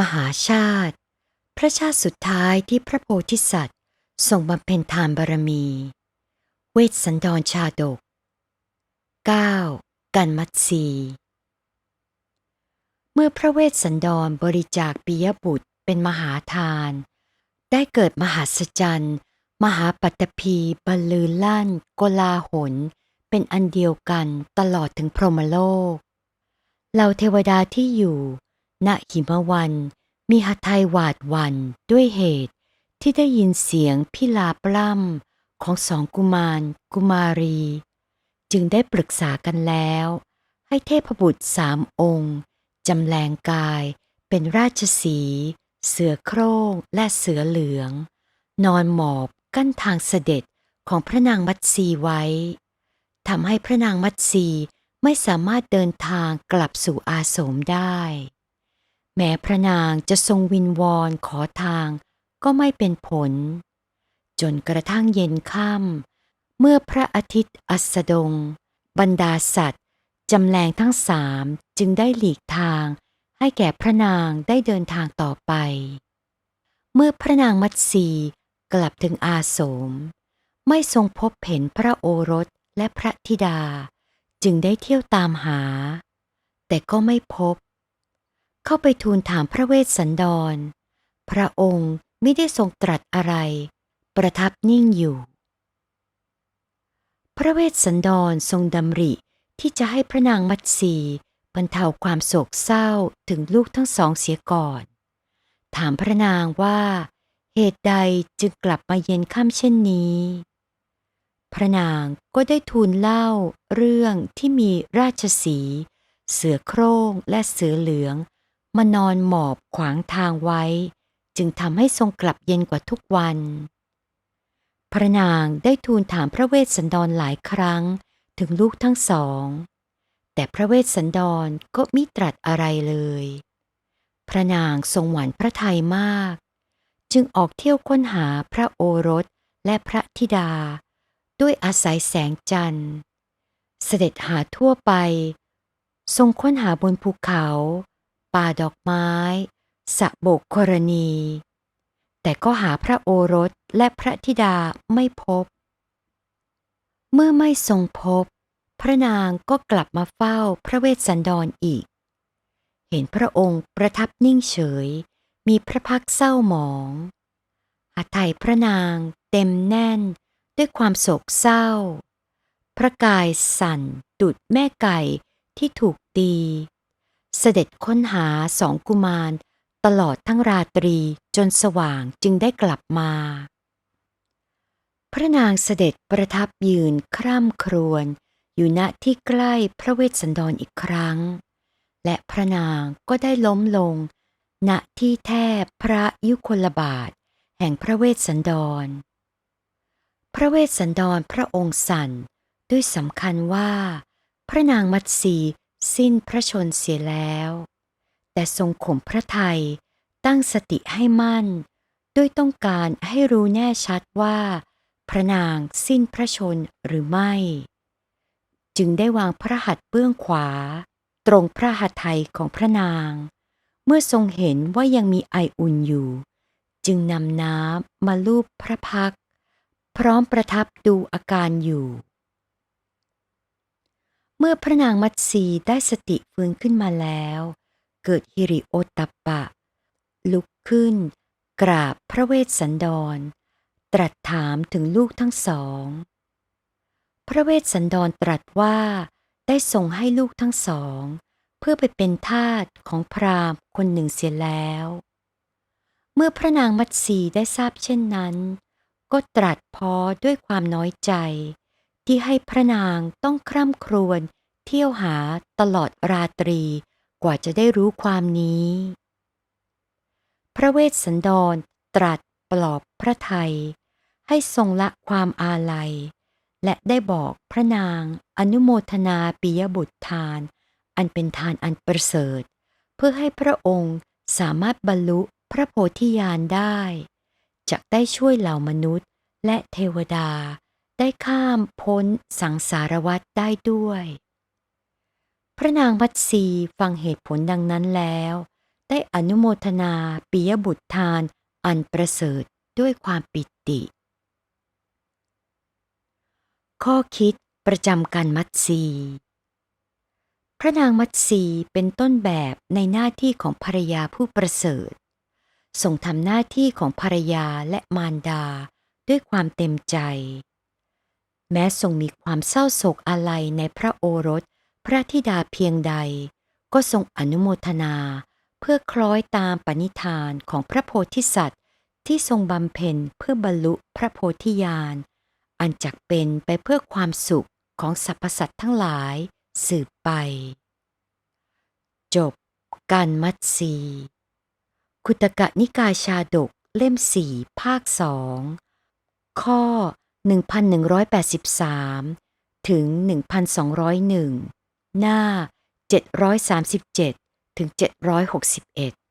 มหาชาติ พระชาติสุดท้ายที่พระโพธิสัตว์ทรงบำเพ็ญทานบารมี เวสสันดรชาดก 9. กันมัตสีเมื่อพระเวสสันดรบริจาคปิยบุตรเป็นมหาทาน ได้เกิดมหาสจรรย์มหาปัตตภีบรรลือลั่นโกลาหลเป็นอันเดียวกันตลอดถึงพรหมโลก เหล่าเทวดาที่อยู่ ณหิมวัน มีหทัยหวาดหวันด้วยเหตุ ที่ได้ยินเสียงพิลาปล้ำของสองกุมาร กุมารี จึงได้ปรึกษากันแล้ว ให้เทพบุตรสามองค์จำแรงกายเป็นราชสี เสือโคร่งและเสือเหลือง นอนหมอบกั้นทางเสด็จของพระนางมัตสีไว้ทำให้พระนางมัตสีไม่สามารถเดินทางกลับสู่อาสมได้ แม้พระนางจะทรงวินวอนขอทางก็ไม่เป็นผล จนกระทั่งเย็นค่ำเมื่อพระอาทิตย์อัสดง บรรดาสัตว์จำแรงทั้งสามจึงได้หลีกทาง ให้แก่พระนางได้เดินทางต่อไป เมื่อพระนางมัตสีกลับถึงอาสม ไม่ทรงพบเห็นพระโอรสและพระธิดา จึงได้เที่ยวตามหา แต่ก็ไม่พบ เข้าไปทูลถามพระเวสสันดร พระองค์ไม่ได้ทรงตรัสอะไร ประทับนิ่งอยู่ พระเวสสันดรทรงดำริที่จะให้พระนางมัตสีบรรเทาความโศกเศร้าถึงลูกทั้งสองเสียก่อน ถามพระนางว่า เหตุใดจึงกลับมาเย็นค่ำเช่นนี้ พระนางก็ได้ทูลเล่าเรื่องที่มีราชสี เสือโคร่งและเสือเหลือง มานอนหมอบขวางทางไว้ จึงทำให้ทรงกลับเย็นกว่าทุกวัน พระนางได้ทูลถามพระเวสสันดรหลายครั้งถึงลูกทั้งสอง แต่พระเวสสันดรก็มิตรัสอะไรเลย พระนางทรงหวานพระทัยมาก จึงออกเที่ยวค้นหาพระโอรสและพระธิดา ด้วยอาศัยแสงจันทร์ เสด็จหาทั่วไป ทรงค้นหาบนภูเขา ป่าดอกไม้สะโบกกรณี แต่ก็หาพระโอรสและพระธิดาไม่พบ เมื่อไม่ทรงพบ พระนางก็กลับมาเฝ้าพระเวสสันดรออีก เห็นพระองค์ประทับนิ่งเฉย มีพระพักเศร้าหมองหาไทยพระนางเต็มแน่นด้วยความโศกเศร้า พระกายสั่นดุดแม่ไก่ที่ถูกตี เสด็จค้นหาสองกุมาร ตลอดทั้งราตรีจนสว่างจึงได้กลับมา พระนางเสด็จประทับยืนคร่ำครวญอยู่ณที่ใกล้พระเวสสันดรออีกครั้ง และพระนางก็ได้ล้มลง ณที่แทบพระยุคลบาท แห่งพระเวสสันดร พระเวสสันดรพระองค์สั่นด้วยสำคัญว่า พระนางมัตสี สิ้นพระชนเสียแล้ว แต่ทรงข่มพระไทยตั้งสติให้มั่น ด้วยต้องการให้รู้แน่ชัดว่า พระนางสิ้นพระชนหรือไม่ จึงได้วางพระหัตถ์เบื้องขวา ตรงพระหัตถ์ไทยของพระนาง เมื่อทรงเห็นว่ายังมีไออุ่นอยู่ จึงนำน้ำมาลูบพระพัก พร้อมประทับดูอาการอยู่ มื่อพระนางมัตสีได้สติฟื้นขึ้นมาแล้ว เกิดฮิริโอตตัปปะ ลุกขึ้น กราบพระเวสสันดร ตรัสถามถึงลูกทั้งสอง พระเวสสันดรตรัสว่าได้ส่งให้ลูกทั้งสอง เพื่อไปเป็นทาสของพราหมณ์คนหนึ่งเสียแล้ว เมื่อพระนางมัตสีได้ทราบเช่นนั้น ก็ตรัสพอด้วยความน้อยใจ ที่ให้พระนางต้องคร่ำครวญเที่ยวหาตลอดราตรีกว่าจะได้รู้ความนี้ พระเวสสันดรตรัสปลอบพระไทย ให้ทรงละความอาลัย และได้บอกพระนางอนุโมทนาปิยบุตรทาน อันเป็นทานอันประเสริฐ เพื่อให้พระองค์สามารถบรรลุพระโพธิญาณได้จะได้ช่วยเหล่ามนุษย์และเทวดา ได้ข้ามพ้นสังสารวัฏได้ด้วย พระนางมัตสีฟังเหตุผลดังนั้นแล้ว ได้อนุโมทนาปิยบุตรทานอันประเสริฐด้วยความปิติ ข้อคิดประจำการมัตสีพระนางมัตสีเป็นต้นแบบในหน้าที่ของภรรยาผู้ประเสริฐทรงทำหน้าที่ของภรรยาและมารดาด้วยความเต็มใจ แม้ทรงมีความเศร้าโศกอาลัยในพระโอรส พระธิดาเพียงใด ก็ทรงอนุโมทนา เพื่อคล้อยตามปณิธานของพระโพธิสัตว์ ที่ทรงบำเพ็ญเพื่อบรรลุพระโพธิญาณ อันจักเป็นไปเพื่อความสุขของสรรพสัตว์ทั้งหลายสืบไป จบ การมัตสีคุตกะนิกายชาดกเล่มสี่ภาคสองข้อ 1183 ถึง 1201 หน้า 737 ถึง 761